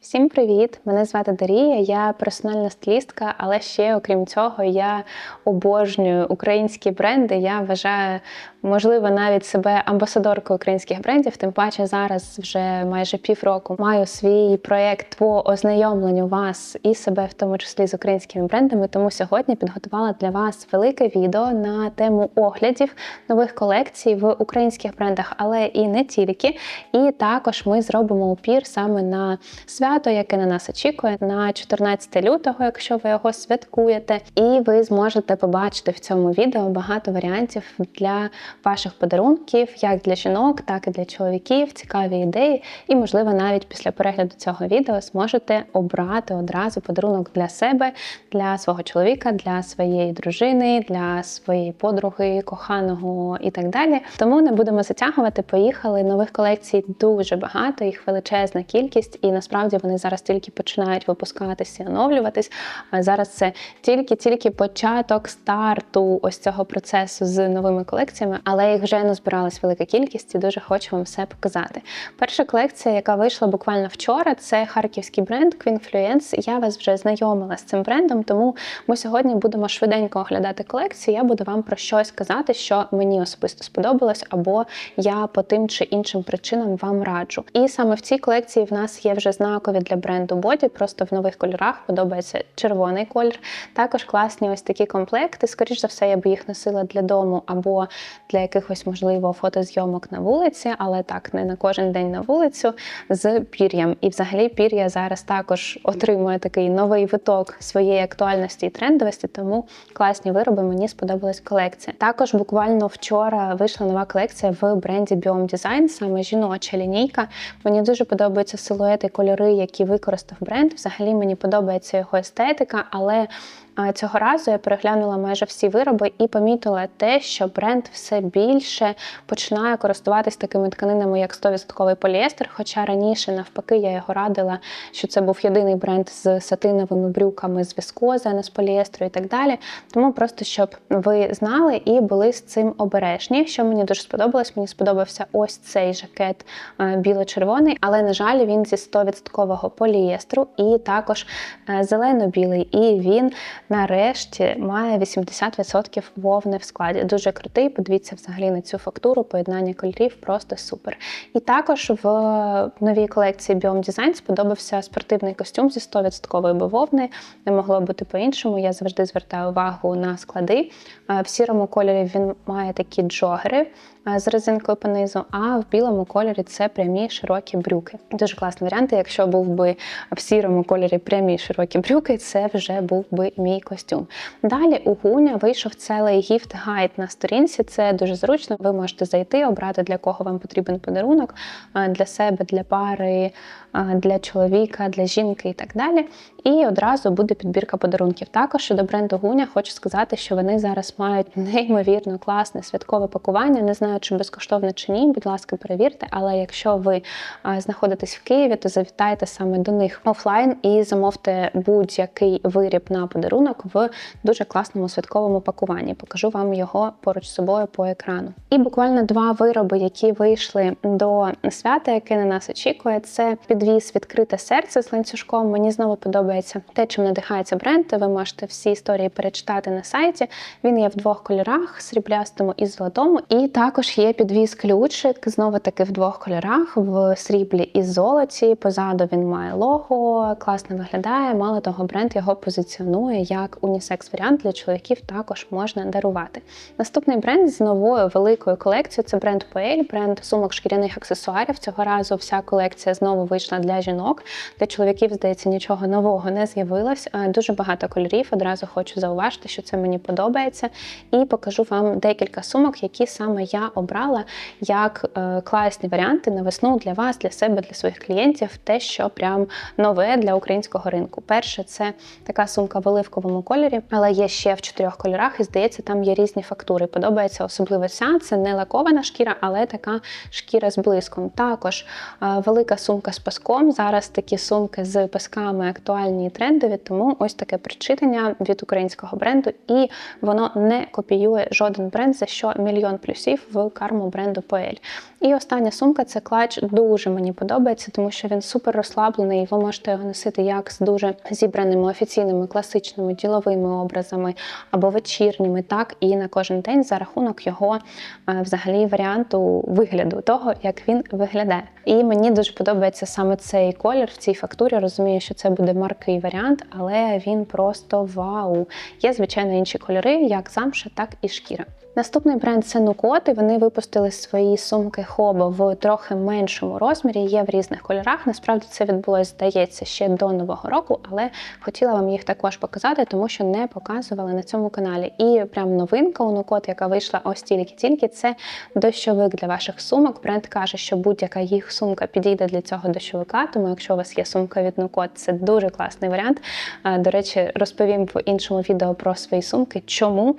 Всім привіт! Мене звати Дарія, я персональна стилістка, але ще окрім цього, я обожнюю українські бренди. Я вважаю, можливо, навіть себе амбасадоркою українських брендів. Тим паче зараз вже майже півроку маю свій проєкт по ознайомленню вас і себе, в тому числі з українськими брендами. Тому сьогодні підготувала для вас велике відео на тему оглядів нових колекцій в українських брендах, але і не тільки. І також ми зробимо упір саме на свято, яке на нас очікує, на 14 лютого, якщо ви його святкуєте. І ви зможете побачити в цьому відео багато варіантів для ваших подарунків, як для жінок, так і для чоловіків, цікаві ідеї. І, можливо, навіть після перегляду цього відео зможете обрати одразу подарунок для себе, для свого чоловіка, для своєї дружини, для своєї подруги, коханого і так далі. Тому не будемо затягувати. Поїхали. Нових колекцій дуже багато, їх величезна кількість, і насправді вони зараз тільки починають випускатися, і оновлюватись. А зараз це тільки-тільки початок старту ось цього процесу з новими колекціями, але їх вже назбиралась велика кількість і дуже хочу вам все показати. Перша колекція, яка вийшла буквально вчора, це харківський бренд Queenfluence. Я вас вже знайомила з цим брендом, тому ми сьогодні будемо швиденько оглядати колекцію. Я буду вам про щось казати, що мені особисто сподобалось, або я по тим чи іншим причинам вам раджу. І саме в цій колекції в нас є вже знакові для бренду боді, просто в нових кольорах подобається червоний колір. Також класні ось такі комплекти. Скоріш за все, я би їх носила для дому або для якихось, можливо, фотозйомок на вулиці, але так, не на кожен день на вулицю з пір'ям. І взагалі пір'я зараз також отримує такий новий виток своєї актуальності і трендовості, тому класні вироби мені сподобалась колекція. Також буквально вчора вийшла нова колекція в бренді Biome Design, саме жіноча лінійка. Мені дуже подобаються силуети, кольори, які використав бренд. Взагалі мені подобається його естетика, але Цього разу я переглянула майже всі вироби і помітила те, що бренд все більше починає користуватись такими тканинами, як 100% поліестер. Хоча раніше, навпаки, я його радила, що це був єдиний бренд з сатиновими брюками з віскози, а не з поліестру і так далі. Тому просто щоб ви знали і були з цим обережні. Що мені дуже сподобалось, мені сподобався ось цей жакет біло-червоний, але, на жаль, він зі 100% поліестру і також зелено-білий. І він нарешті має 80% вовни в складі. Дуже крутий. Подивіться взагалі на цю фактуру, поєднання кольорів просто супер. І також в новій колекції Biome Design сподобався спортивний костюм зі 100% бавовни. Не могло бути по-іншому. Я завжди звертаю увагу на склади. В сірому кольорі він має такі джогери з резинкою по низу, а в білому кольорі це прямі широкі брюки. Дуже класний варіант. Якщо був би в сірому кольорі прямі широкі брюки, це вже був би мій костюм. Далі у Гуня вийшов цілий гіфт гайд на сторінці. Це дуже зручно. Ви можете зайти, обрати для кого вам потрібен подарунок для себе, для пари, для чоловіка, для жінки і так далі. І одразу буде підбірка подарунків. Також щодо бренду Гуня, хочу сказати, що вони зараз мають неймовірно класне святкове пакування. Не знаю, чи безкоштовно чи ні. Будь ласка, перевірте. Але якщо ви знаходитесь в Києві, то завітайте саме до них офлайн і замовте будь-який виріб на подарунок в дуже класному святковому пакуванні. Покажу вам його поруч з собою по екрану. І буквально два вироби, які вийшли до свята, яке на нас очікує, це підвіз відкрите серце з ланцюжком. Мені знову подобається те, чим надихається бренд. Ви можете всі історії перечитати на сайті. Він є в двох кольорах: сріблястому і золотому. І також є підвіз ключик, знову таки в двох кольорах: в сріблі і золоті. Позаду він має лого, класно виглядає. Мало того, бренд його позиціонує як унісекс-варіант для чоловіків. Також можна дарувати. Наступний бренд з новою великою колекцією це бренд Poel, бренд сумок шкіряних аксесуарів. Цього разу вся колекція знову вийшла для жінок. Для чоловіків, здається, нічого нового не з'явилось. Дуже багато кольорів. Одразу хочу зауважити, що це мені подобається. І покажу вам декілька сумок, які саме я обрала як е, класні варіанти на весну для вас, для себе, для своїх клієнтів. Те, що прям нове для українського ринку. Перше, це така сумка в оливковому кольорі, але є ще в чотирьох кольорах, і здається, там є різні фактури. Подобається особливо ця. Це не лакована шкіра, але така шкіра з блиском. Також е, велика сумка з писком. Зараз такі сумки з писками актуальні і трендові, тому ось таке причитання від українського бренду, і воно не копіює жоден бренд, за що мільйон плюсів в карму бренду Поель. І остання сумка це клач. Дуже мені подобається, тому що він супер розслаблений, і ви можете його носити як з дуже зібраними офіційними класичними діловими образами або вечірніми, так і на кожен день за рахунок його е, взагалі варіанту вигляду, того як він виглядає. І мені дуже подобається саме цей колір в цій фактурі. Розумію, що це буде маркий варіант, але він просто вау. Є звичайно інші кольори, як замша, так і шкіра. Наступний бренд це Нукот, і вони випустили свої сумки Хобо в трохи меншому розмірі. Є в різних кольорах. Насправді це відбулося, здається, ще до нового року, але хотіла вам їх також показати, тому що не показували на цьому каналі. І прям новинка у Нукот, яка вийшла ось тільки-тільки, це дощовик для ваших сумок. Бренд каже, що будь-яка їх сумка підійде для цього дощовика. Тому, якщо у вас є сумка від Нукот, це дуже класний варіант. До речі, розповім в іншому відео про свої сумки, чому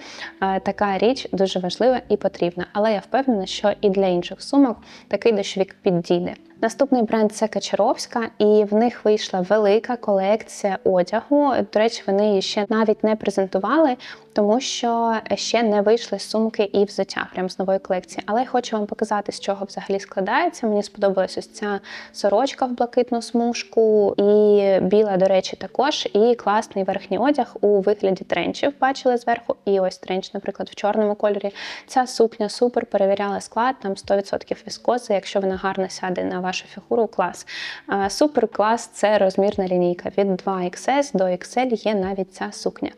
така річ дуже важлива і потрібна. Але я впевнена, що і для інших сумок такий дощовик підійде. Наступний бренд це Качаровська, і в них вийшла велика колекція одягу. До речі, вони її ще навіть не презентували, тому що ще не вийшли сумки і взуття прямо з нової колекції. Але я хочу вам показати, з чого взагалі складається. Мені сподобалась ось ця сорочка в блакитну смужку, і біла, до речі, також. І класний верхній одяг у вигляді тренчів. Бачили зверху. І ось тренч, наприклад, в чорному кольорі. Ця сукня супер перевіряла склад, там 100% віскози, якщо вона гарно сяде на вашу фігуру, клас. Супер клас це розмірна лінійка. Від 2XS до XL є навіть ця сукня.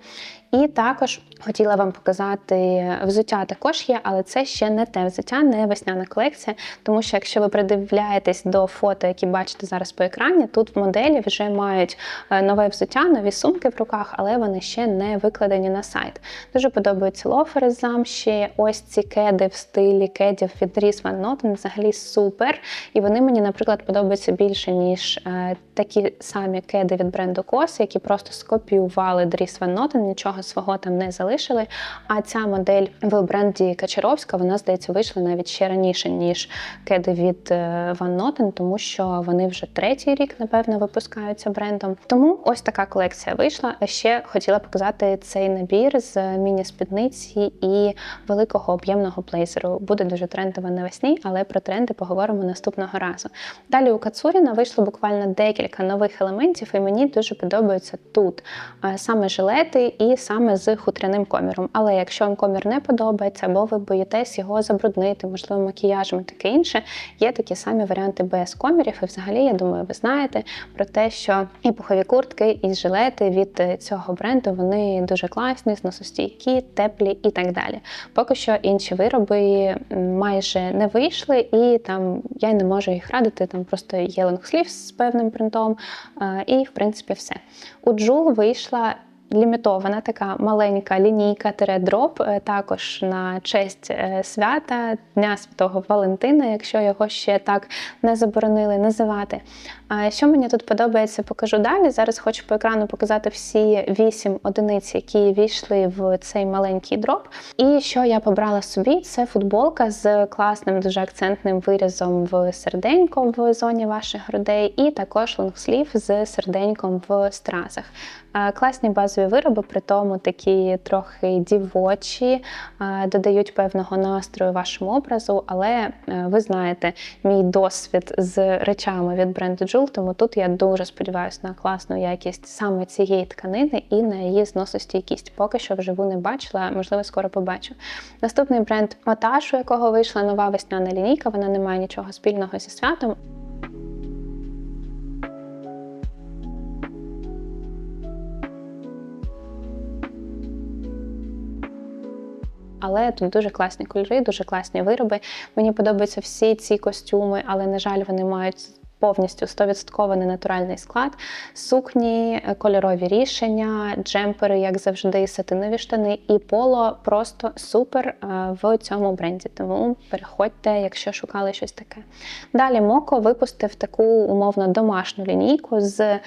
І також хотіла вам показати взуття також є, але це ще не те взуття, не весняна колекція. Тому що якщо ви придивляєтесь до фото, які бачите зараз по екрані, тут в моделі вже мають е, нове взуття, нові сумки в руках, але вони ще не викладені на сайт. Дуже подобаються лофери замші. Ось ці кеди в стилі кедів від Dries Van Noten взагалі супер. І вони мені, наприклад, подобаються більше, ніж е, такі самі кеди від бренду COS, які просто скопіювали Van Noten, нічого свого там не залишили. А ця модель в бренді Качаровська, вона, здається, вийшла навіть ще раніше, ніж кеди від е, Van Noten, тому що вони вже третій рік, напевно, випускаються брендом. Тому ось така колекція вийшла. Ще хотіла показати цей набір з міні-спідниці і великого об'ємного блейзеру. Буде дуже трендово навесні, але про тренди поговоримо наступного разу. Далі у Кацуріна вийшло буквально декілька нових елементів, і мені дуже подобаються тут саме жилети і саме з хутряним коміром. Але якщо вам комір не подобається, або ви боїтесь його забруднити, можливо, макіяжем і таке інше, є такі самі варіанти без комірів. І взагалі, я думаю, ви знаєте про те, що і пухові куртки, і жилети від цього бренду вони дуже класні, зносостійкі, теплі і так далі. Поки що інші вироби майже не вийшли, і там я не можу їх радити. Там просто є лонгслів з певним принтом, і в принципі все. У Джул вийшла лімітована така маленька лінійка дроп е, також на честь е, свята Дня Святого Валентина, якщо його ще так не заборонили називати. Що мені тут подобається, покажу далі. Зараз хочу по екрану показати всі вісім одиниць, які війшли в цей маленький дроп. І що я побрала собі, це футболка з класним, дуже акцентним вирізом в серденько в зоні ваших грудей, і також лонгслів з серденьком в стразах. Класні базові вироби, при тому такі трохи дівочі, додають певного настрою вашому образу, але е, ви знаєте мій досвід з речами від бренду Jewel, тому тут я дуже сподіваюся на класну якість саме цієї тканини і на її зносостійкість. Поки що вживу не бачила, можливо, скоро побачу. Наступний бренд Маташ, у якого вийшла нова весняна лінійка, вона не має нічого спільного зі святом. Але тут дуже класні кольори, дуже класні вироби. Мені подобаються всі ці костюми, але, на жаль, вони мають повністю 100% ненатуральний склад, сукні, кольорові рішення, джемпери, як завжди, сатинові штани, і поло просто супер е, в цьому бренді. Тому переходьте, якщо шукали щось таке. Далі Моко випустив таку умовно домашню лінійку з е,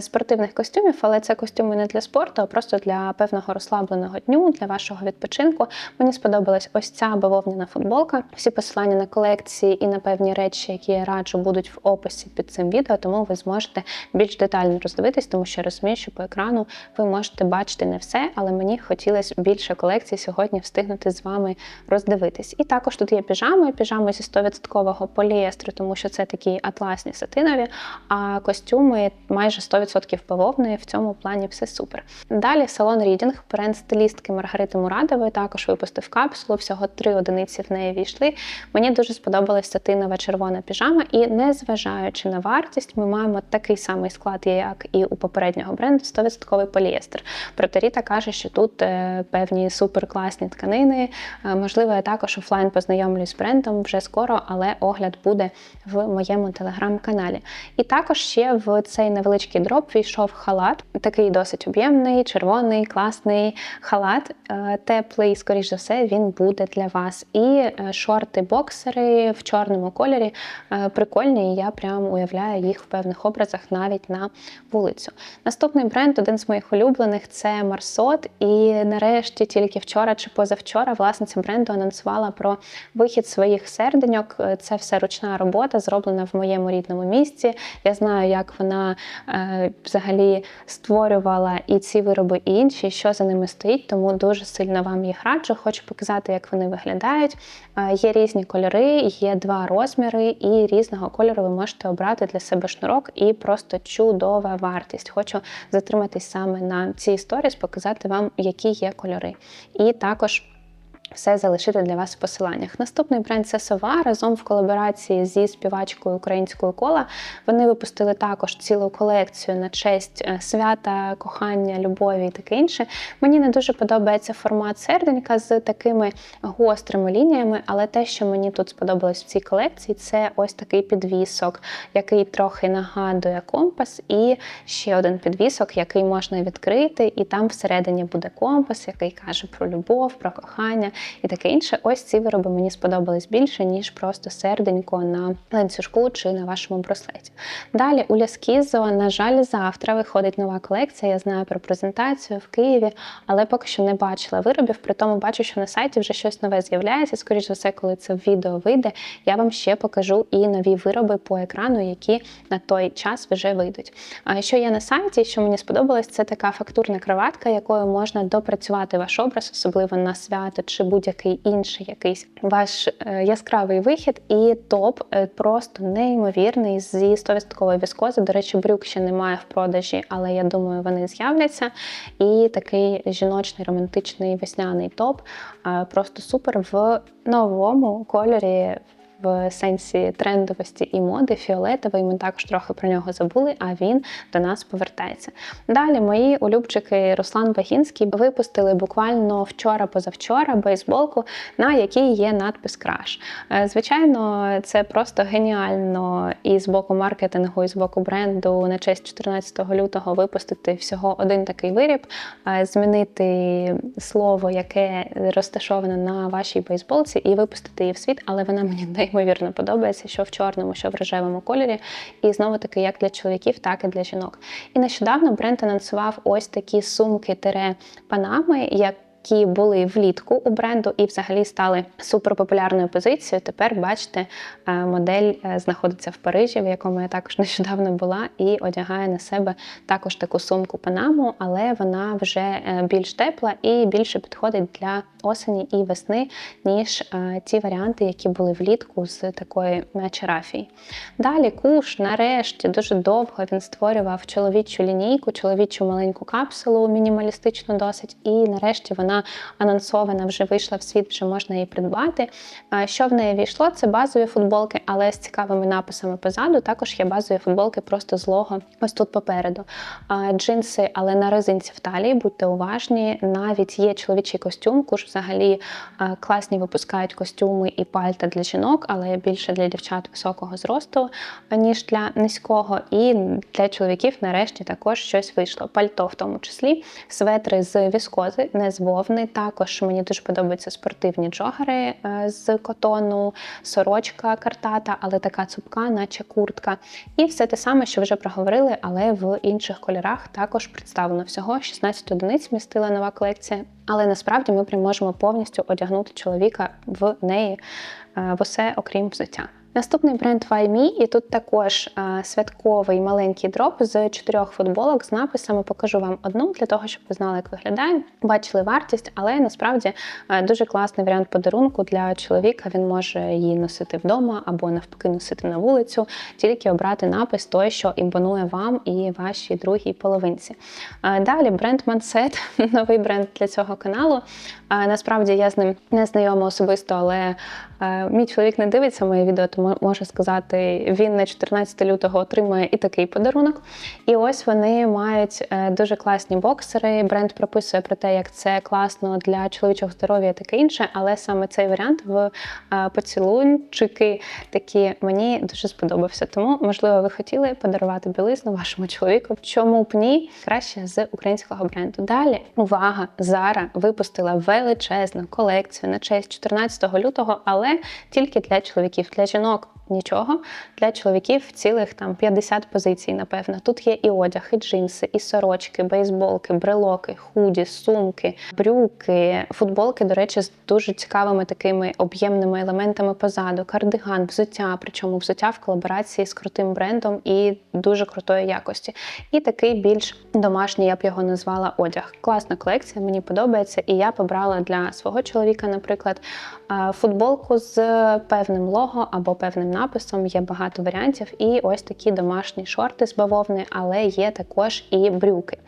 спортивних костюмів, але це костюми не для спорту, а просто для певного розслабленого дню, для вашого відпочинку. Мені сподобалась ось ця бавовняна футболка. Всі посилання на колекції і на певні речі, які я раджу, будуть в описі описі під цим відео, тому ви зможете більш детально роздивитись, тому що я розумію, що по екрану ви можете бачити не все, але мені хотілося більше колекцій сьогодні встигнути з вами роздивитись. І також тут є піжами, піжами зі 100% поліестру, тому що це такі атласні сатинові, а костюми майже 100% бавовни. В цьому плані все супер. Далі салон Рідінг, бренд стилістки Маргарити Мурадової, також випустив капсулу. Всього три одиниці в неї війшли. Мені дуже сподобалась сатинова червона піжама, і незважаючи на вартість, ми маємо такий самий склад, як і у попереднього бренду 100% поліестер. Проте Ріта каже, що тут е, певні суперкласні тканини. Е, Можливо, я також офлайн познайомлюсь з брендом вже скоро, але огляд буде в моєму телеграм-каналі. І також ще в цей невеличкий дроп війшов халат, такий досить об'ємний, червоний, класний халат, е, теплий, скоріш за все, він буде для вас. І шорти-боксери в чорному кольорі прикольні, і я прям уявляю їх в певних образах навіть на вулицю. Наступний бренд, один з моїх улюблених, це Марсот. І нарешті, тільки вчора чи позавчора, власниця бренду анонсувала про вихід своїх серденьок. Це все ручна робота, зроблена в моєму рідному місці. Я знаю, як вона е, взагалі створювала і ці вироби, і інші, що за ними стоїть, тому дуже сильно вам їх раджу. Хочу показати, як вони виглядають. Е, є різні кольори, є два розміри, і різного кольору ви можете обрати для себе шнурок, і просто чудова вартість. Хочу затриматись саме на цій сторіс, показати вам, які є кольори. І також все залишити для вас в посиланнях. Наступний бренд це сова разом в колаборації зі співачкою української кола. Вони випустили також цілу колекцію на честь е, свята, кохання, любові і таке інше. Мені не дуже подобається формат серденька з такими гострими лініями, але те, що мені тут сподобалось в цій колекції, це ось такий підвісок, який трохи нагадує компас, і ще один підвісок, який можна відкрити, і там всередині буде компас, який каже про любов, про кохання і таке інше. Ось ці вироби мені сподобались більше, ніж просто серденько на ланцюжку чи на вашому браслеті. Далі у Ляскізо, на жаль, завтра виходить нова колекція. Я знаю про презентацію в Києві, але поки що не бачила виробів. При тому бачу, що на сайті вже щось нове з'являється. Скоріше за все, коли це відео вийде, я вам ще покажу і нові вироби по екрану, які на той час вже вийдуть. А що є на сайті, що мені сподобалось, це така фактурна кроватка, якою можна допрацювати ваш образ, особливо на свято чи будь-який інший якийсь ваш е, яскравий вихід, і топ е, просто неймовірний зі 100% віскози. До речі, брюк ще немає в продажі, але я думаю, вони з'являться. І такий жіночний романтичний весняний топ. е, Просто супер в новому кольорі. В сенсі трендовості і моди фіолетовий, ми також трохи про нього забули, а він до нас повертається. Далі мої улюбчики Руслан Багінський випустили буквально вчора-позавчора бейсболку, на якій є надпис Краш. Е, Звичайно, це просто геніально і з боку маркетингу, і з боку бренду на честь 14 лютого випустити всього один такий виріб, е, змінити слово, яке розташоване на вашій бейсболці, і випустити її в світ, але вона мені неймовірно подобається, що в чорному, що в рожевому кольорі. І знову таки, як для чоловіків, так і для жінок. І нещодавно бренд анонсував ось такі сумки тире панами, як які були влітку у бренду і взагалі стали суперпопулярною позицією. Тепер, бачите, е, модель е, знаходиться в Парижі, в якому я також нещодавно була, і одягає на себе також таку сумку Панаму, але вона вже е, більш тепла і більше підходить для осені і весни, ніж ті варіанти, які були влітку з такої наче. Далі куш, нарешті, дуже довго він створював чоловічу лінійку, чоловічу маленьку капсулу, мінімалістичну досить, і нарешті вона анонсована, вже вийшла в світ, вже можна її придбати. А Що в неї війшло? Це базові футболки, але з цікавими написами позаду. Також є базові футболки просто з лого ось тут попереду. А, Джинси, але на резинці в талії, будьте уважні. Навіть є чоловічий костюм, куш взагалі класні випускають костюми і пальта для жінок, але більше для дівчат високого зросту, ніж для низького. І для чоловіків нарешті також щось вийшло. Пальто в тому числі, светри з віскози, не з вовни. Також мені дуже подобаються спортивні джогери е, з котону, сорочка картата, але така цупка, наче куртка. І все те саме, що вже проговорили, але в інших кольорах також представлено всього 16 одиниць містила нова колекція. Але насправді ми прям можемо повністю одягнути чоловіка в неї е, в усе, окрім взуття. Наступний бренд YME, і тут також е, святковий маленький дроп з чотирьох футболок з написами. Покажу вам одну для того, щоб ви знали, як виглядає. Бачили вартість, але насправді е, дуже класний варіант подарунку для чоловіка. Він може її носити вдома або навпаки носити на вулицю, тільки обрати напис той, що імпонує вам і вашій другій половинці. Е, Далі бренд Мансет, новий бренд для цього каналу. Насправді я з ним не знайома особисто, але мій чоловік не дивиться моє відео, тому можу сказати, він на 14 лютого отримує і такий подарунок. І ось вони мають е, дуже класні боксери. Бренд прописує про те, як це класно для чоловічого здоров'я і таке інше, але саме цей варіант в е, поцілунчики такі мені дуже сподобався. Тому, можливо, ви хотіли подарувати білизну вашому чоловіку. Чому б ні? Краще з українського бренду. Далі увага! Зара випустила величезну колекцію на честь 14 лютого, але тільки для чоловіків, для жінок. Нічого для чоловіків цілих там 50 позицій, напевно. Тут є і одяг, і джинси, і сорочки, бейсболки, брелоки, худі, сумки, брюки, футболки, до речі, з дуже цікавими такими об'ємними елементами позаду, кардиган, взуття, причому взуття в колаборації з крутим брендом і дуже крутої якості. І такий більш домашній, я б його назвала одяг. Класна колекція, мені подобається, і я побрала для свого чоловіка, наприклад, е, футболку з певним лого або певним написом. Є багато варіантів. І ось такі домашні шорти з бавовни, але є також і брюки.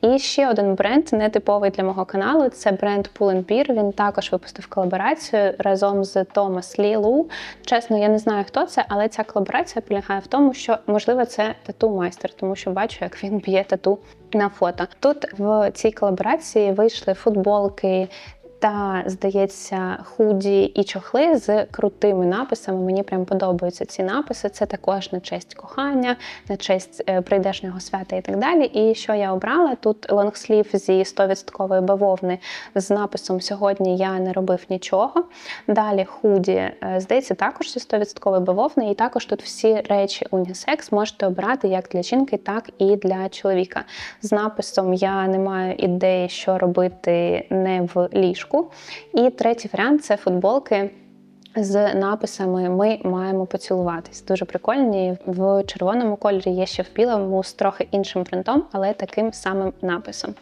І ще один бренд, нетиповий для мого каналу, це бренд Pull&Bear. Він також випустив колаборацію разом з Томас Лілу. Чесно, я не знаю, хто це, але ця колаборація полягає в тому, що можливо це тату-майстер, тому що бачу, як він б'є тату на фото. Тут в цій колаборації вийшли футболки. Та, здається, худі і чохли з крутими написами. Мені прям подобаються ці написи. Це також на честь кохання, на честь е, прийдешнього свята і так далі. І що я обрала? Тут лонгслів зі 100% бавовни з написом Сьогодні я не робив нічого. Далі худі, е, здається, також зі 100% бавовни, і також тут всі речі унісекс можете обирати як для жінки, так і для чоловіка. З написом Я не маю ідеї, що робити не в ліжку. І третій варіант це футболки. З написами Ми маємо поцілуватись. Дуже прикольні. В червоному кольорі є ще в білому з трохи іншим принтом, але таким самим написом.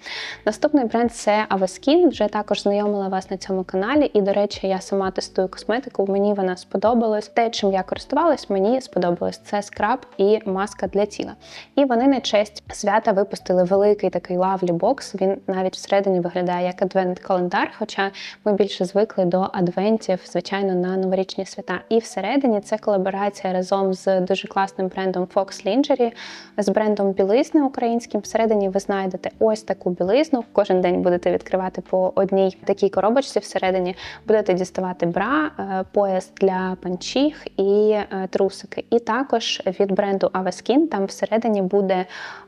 Наступний бренд це Avaskin. Вже також знайомила вас на цьому каналі. І, до речі, я сама тестую косметику. Мені вона сподобалась. Те, чим я користувалась, мені сподобалось. Це скраб і маска для тіла. І вони на честь свята випустили великий такий лавлі бокс. Він навіть всередині виглядає як адвент-календар, хоча ми більше звикли до адвентів, звичайно, на новорічні свята. І всередині це колаборація разом з дуже класним брендом Fox Lingerie, з брендом білизни українським. Всередині ви знайдете ось таку білизну. Кожен день будете відкривати по одній такій коробочці. Всередині будете діставати бра, е, пояс для панчіх і е, трусики. І також від бренду Avaskin там всередині буде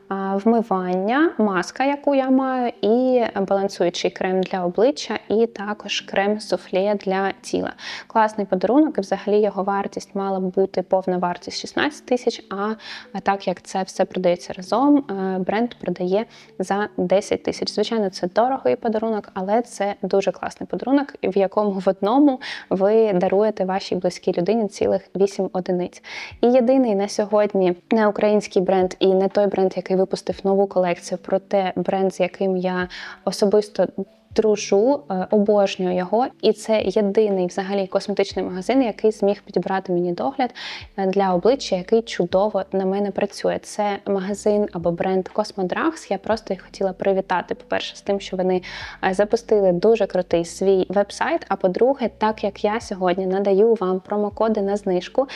вмивання, маска, яку я маю, і балансуючий крем для обличчя, і також крем суфле для тіла. Класний подарунок, і взагалі його вартість мала б бути повна вартість 16 тисяч. А так як це все продається разом, е, бренд продає за 10 тисяч. Звичайно, це дорогий подарунок, але це дуже класний подарунок, в якому в одному ви даруєте вашій близькій людині цілих 8 одиниць. І єдиний на сьогодні не український бренд і не той бренд, який випустив нову колекцію, проте бренд, з яким я особисто дружу, е, обожнюю його, і це єдиний взагалі косметичний магазин, який зміг підібрати мені догляд е, для обличчя, який чудово на мене працює. Це магазин або бренд Cosmodrags. Я просто їх хотіла привітати. По-перше, з тим, що вони е, запустили дуже крутий свій веб-сайт. А по-друге, так як я сьогодні надаю вам промокоди на знижку,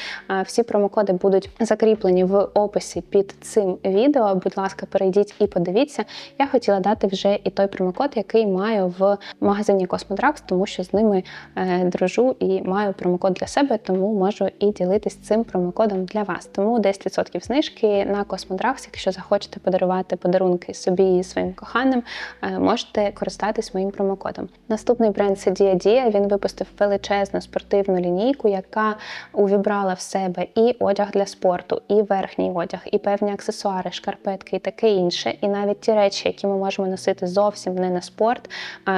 всі промокоди будуть закріплені в описі під цим відео. Будь ласка, перейдіть і подивіться. Я хотіла дати вже і той промокод, який маю в магазині Cosmodrax, тому що з ними е, дружу і маю промокод для себе, тому можу і ділитись цим промокодом для вас. Тому 10% знижки на Cosmodrax, якщо захочете подарувати подарунки собі і своїм коханим, е, можете користатись моїм промокодом. Наступний бренд це Dia Dia. Він випустив величезну спортивну лінійку, яка увібрала в себе і одяг для спорту, і верхній одяг, і певні аксесуари, шкарпетки і таке інше. І навіть ті речі, які ми можемо носити зовсім не на спорт,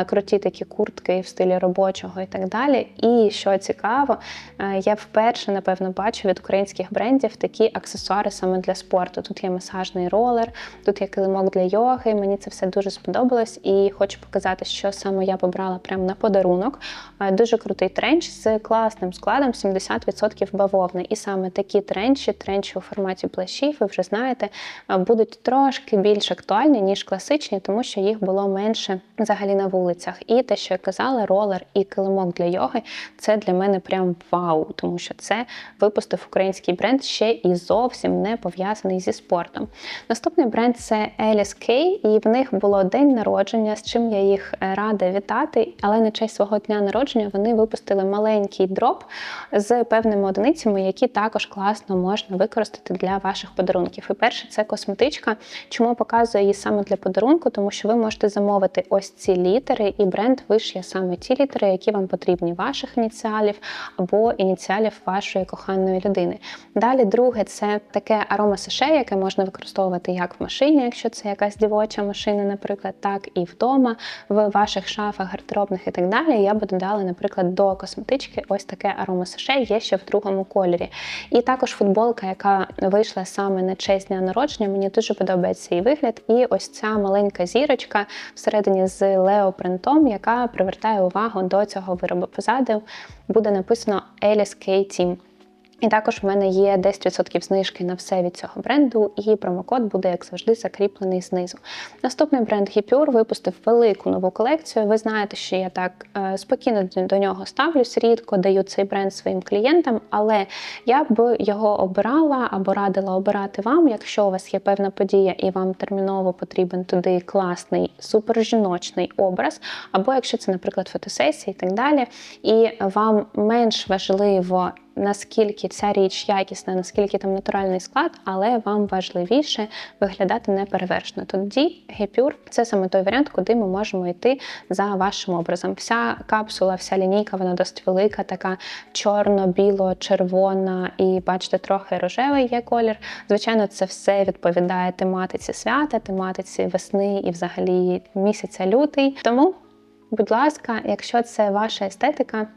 круті такі куртки в стилі робочого і так далі. І що цікаво, е, я вперше, напевно, бачу від українських брендів такі аксесуари саме для спорту. Тут є масажний ролер, тут є килимок для йоги. Мені це все дуже сподобалось і хочу показати, що саме я побрала прямо на подарунок. Е, Дуже крутий тренч з класним складом 70% бавовни. І саме такі тренчі, тренчі у форматі плащів, ви вже знаєте, е, будуть трошки більш актуальні, ніж класичні, тому що їх було менше взагалі на вулицях. І те, що я казала, ролер і килимок для йоги це для мене прям вау, тому що це випустив український бренд ще і зовсім не пов'язаний зі спортом. Наступний бренд це Alice K, і в них було день народження, з чим я їх е, рада вітати. Але на честь свого дня народження вони випустили маленький дроп з певними одиницями, які також класно можна використати для ваших подарунків. І перше це косметичка. Чому показую її саме для подарунку? Тому що ви можете замовити ось ці літери, і бренд вишиє саме ті літери, які вам потрібні, ваших ініціалів або ініціалів вашої коханої людини. Далі, друге, це таке аромасаше, яке можна використовувати як в машині, якщо це якась дівоча машина, наприклад, так і вдома, в ваших шафах, гардеробних і так далі. Я би додала, наприклад, до косметички ось таке аромасаше, є ще в другому кольорі. І також футболка, яка вийшла саме на честь дня народження. Мені дуже подобається її вигляд. І ось ця маленька зірочка всередині з леопринтом, яка привертає увагу до цього виробу. Позаду буде написано Alice K Team. І також в мене є 10% знижки на все від цього бренду, і промокод буде, як завжди, закріплений знизу. Наступний бренд Hipure випустив велику нову колекцію. Ви знаєте, що я так е, спокійно до нього ставлюсь, рідко даю цей бренд своїм клієнтам, але я б його обирала або радила обирати вам, якщо у вас є певна подія і вам терміново потрібен туди класний супержіночний образ, або якщо це, наприклад, фотосесія і так далі, і вам менш важливо наскільки ця річ якісна, наскільки там натуральний склад, але вам важливіше виглядати неперевершено. Тоді гепюр це саме той варіант, куди ми можемо йти за вашим образом. Вся капсула, вся лінійка, вона досить велика, така чорно-біло-червона і, бачите, трохи рожевий є колір. Звичайно, це все відповідає тематиці свята, тематиці весни і взагалі місяця лютий. Тому, будь ласка, якщо це ваша естетика.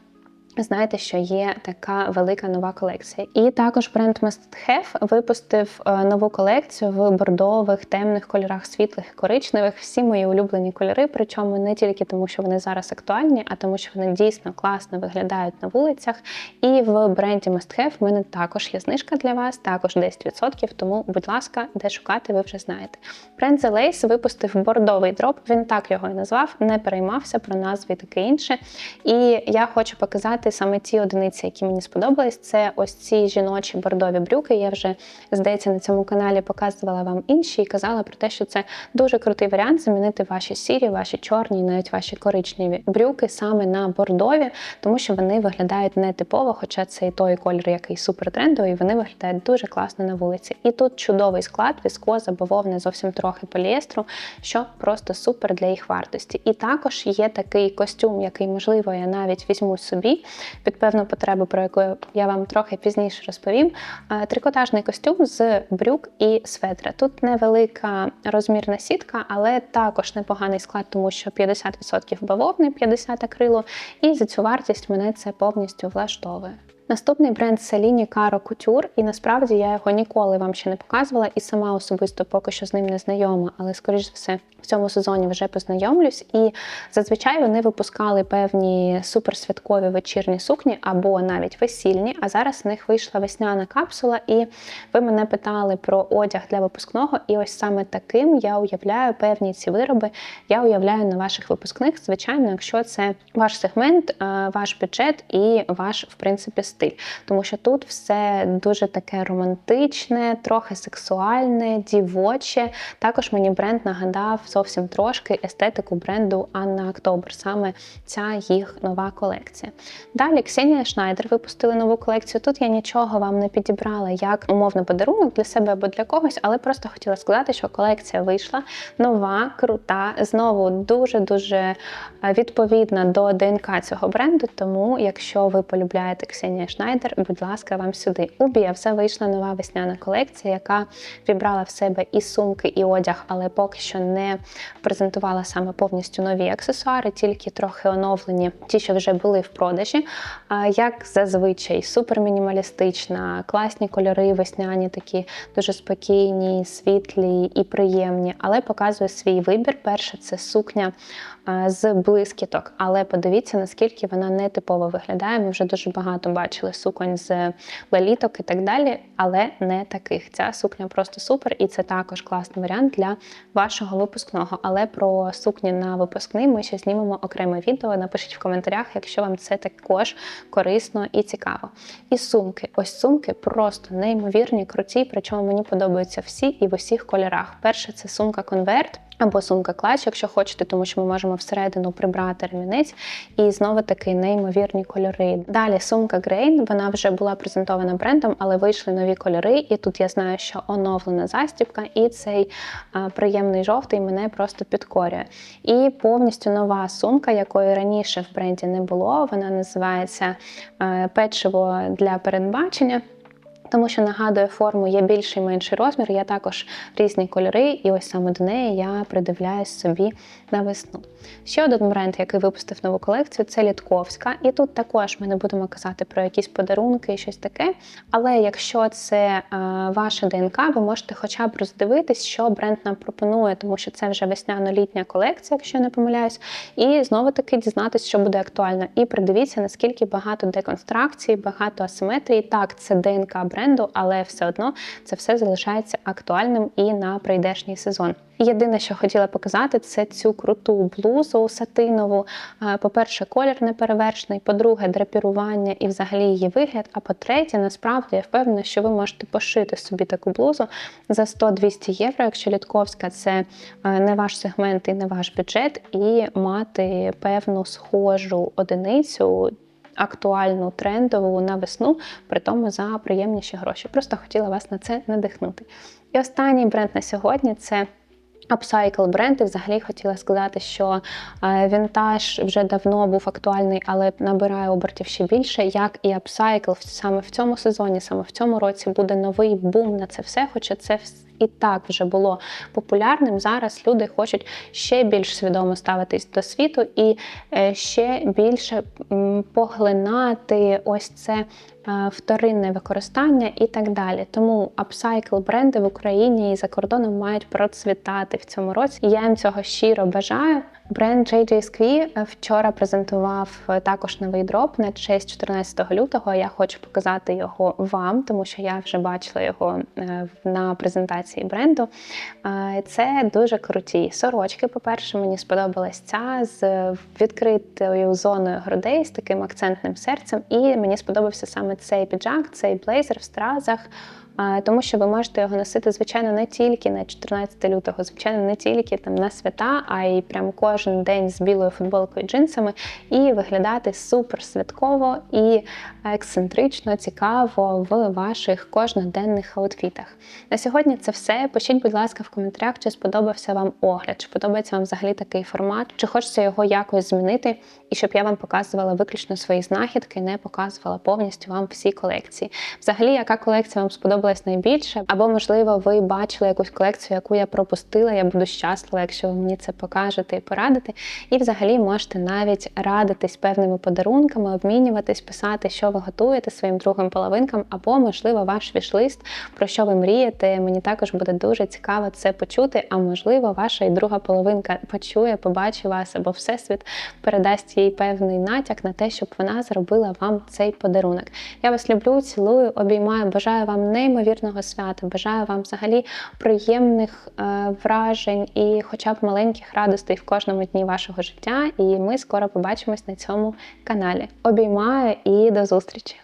Знаєте, що є така велика нова колекція. І також бренд Must Have випустив е, нову колекцію в бордових, темних кольорах, світлих, коричневих. Всі мої улюблені кольори, причому не тільки тому, що вони зараз актуальні, а тому, що вони дійсно класно виглядають на вулицях. І в бренді Must Have в мене також є знижка для вас, також 10%, тому, будь ласка, де шукати, ви вже знаєте. Бренд The Lace випустив бордовий дроп, він так його і назвав, не переймався про назви і таке інше. І я хочу показати саме ті одиниці, які мені сподобались. Це ось ці жіночі бордові брюки. Я вже, здається, на цьому каналі показувала вам інші і казала про те, що це дуже крутий варіант замінити ваші сірі, ваші чорні, навіть ваші коричневі брюки саме на бордові, тому що вони виглядають нетипово, хоча це і той колір, який супертрендовий, вони виглядають дуже класно на вулиці. І тут чудовий склад, віскоза, бавовна, зовсім трохи поліестру, що просто супер для їх вартості. І також є такий костюм, який, можливо, я навіть візьму собі під певну потребу, про яку я вам трохи пізніше розповім. Трикотажний костюм з брюк і светра. Тут невелика розмірна сітка, але також непоганий склад, тому що 50% бавовни, 50 акрилу, і за цю вартість мене це повністю влаштовує. Наступний бренд це лінії Caro Couture, і насправді я його ніколи вам ще не показувала і сама особисто поки що з ним не знайома, але, скоріш за все, в цьому сезоні вже познайомлюсь. І зазвичай вони випускали певні суперсвяткові вечірні сукні або навіть весільні. А зараз в них вийшла весняна капсула, і ви мене питали про одяг для випускного. І ось саме таким я уявляю певні ці вироби. Я уявляю на ваших випускних, звичайно, якщо це ваш сегмент, ваш бюджет і ваш, в принципі, стиль. Тому що тут все дуже таке романтичне, трохи сексуальне, дівоче. Також мені бренд нагадав зовсім трошки естетику бренду Анна Октобер, саме ця їх нова колекція. Далі Ксенія Шнайдер випустили нову колекцію. Тут я нічого вам не підібрала як умовний подарунок для себе або для когось, але просто хотіла сказати, що колекція вийшла нова, крута, знову дуже-дуже відповідна до ДНК цього бренду. Тому, якщо ви полюбляєте Ксенія Шнайдер, будь ласка, вам сюди. У BFZ вийшла нова весняна колекція, яка вібрала в себе і сумки, і одяг, але поки що не презентувала саме повністю нові аксесуари, тільки трохи оновлені, ті, що вже були в продажі. Як зазвичай, супер мінімалістична, класні кольори, весняні, такі дуже спокійні, світлі і приємні, але показує свій вибір. Перше це сукня з блискіток, але подивіться, наскільки вона не типово виглядає. Ми вже дуже багато бачили суконь з леліток і так далі, але не таких. Ця сукня просто супер, і це також класний варіант для вашого випускного. Але про сукні на випускний ми ще знімемо окреме відео. Напишіть в коментарях, якщо вам це також корисно і цікаво. І сумки. Ось сумки просто неймовірні, круті, причому мені подобаються всі і в усіх кольорах. Перше це сумка конверт. Або сумка клач, якщо хочете, тому що ми можемо всередину прибрати ремінець і знову таки неймовірні кольори. Далі сумка Грейн, вона вже була презентована брендом, але вийшли нові кольори. І тут я знаю, що оновлена застібка, і цей а, приємний жовтий мене просто підкорює. І повністю нова сумка, якої раніше в бренді не було. Вона називається а, печиво для передбачення. Тому що нагадує форму є більший менший розмір, є також різні кольори, і ось саме до неї я придивляюсь собі на весну. Ще один бренд, який випустив нову колекцію, це Літковська. І тут також ми не будемо казати про якісь подарунки і щось таке. Але якщо це а, ваша ДНК, ви можете хоча б роздивитись, що бренд нам пропонує, тому що це вже весняно-літня колекція, якщо я не помиляюсь, і знову таки дізнатись, що буде актуально. І придивіться, наскільки багато деконстракцій, багато асиметрії. Так, це ДНК бренду, але все одно це все залишається актуальним і на прийдешній сезон. Єдине, що хотіла показати, це цю круту блузу сатинову. По-перше, колір неперевершений, по-друге, драпірування і взагалі її вигляд. А по-третє, насправді я впевнена, що ви можете пошити собі таку блузу за 100-200 євро, якщо літковська це не ваш сегмент і не ваш бюджет, і мати певну схожу одиницю актуальну трендову на весну, при тому за приємніші гроші. Просто хотіла вас на це надихнути. І останній бренд на сьогодні це. Upcycle бренд, і взагалі хотіла сказати, що вінтаж вже давно був актуальний, але набирає обертів ще більше. Як і Upcycle саме в цьому сезоні, саме в цьому році буде новий бум на це все, хоча це і так вже було популярним. Зараз люди хочуть ще більш свідомо ставитись до світу і е, ще більше поглинати ось це е, вторинне використання і так далі. Тому апсайкл бренди в Україні і за кордоном мають процвітати в цьому році. Я їм цього щиро бажаю. Бренд JJ Squee вчора презентував е, також новий дроп на честь 14 лютого. Я хочу показати його вам, тому що я вже бачила його на презентації бренду. Це дуже круті сорочки. По-перше, мені сподобалась ця з відкритою зоною грудей з таким акцентним серцем. І мені сподобався саме цей піджак, цей блейзер в стразах тому що ви можете його носити, звичайно, не тільки на 14 лютого, звичайно, не тільки там на свята, а й прям кожен день з білою футболкою і джинсами, і виглядати супер святково і ексцентрично, цікаво в ваших кожноденних аутфітах. На сьогодні це все. Пишіть, будь ласка, в коментарях, чи сподобався вам огляд, чи подобається вам взагалі такий формат, чи хочеться його якось змінити, і щоб я вам показувала виключно свої знахідки, не показувала повністю вам всі колекції. Взагалі, яка колекція вам сподобалася? Сподобалось найбільше, або, можливо, ви бачили якусь колекцію, яку я пропустила. Я буду щаслива, якщо ви мені це покажете і порадите. І взагалі можете навіть радитись певними подарунками, обмінюватись, писати, що ви готуєте своїм другим половинкам, або, можливо, ваш вішлист, про що ви мрієте. Мені також буде дуже цікаво це почути. А можливо, ваша і друга половинка почує, побачить вас, або всесвіт передасть їй певний натяк на те, щоб вона зробила вам цей подарунок. Я вас люблю, цілую, обіймаю, бажаю вам неймовірно неймовірного свята. Бажаю вам взагалі приємних е, вражень і, хоча б маленьких радостей в кожному дні вашого життя. І ми скоро побачимось на цьому каналі. Обіймаю і до зустрічі!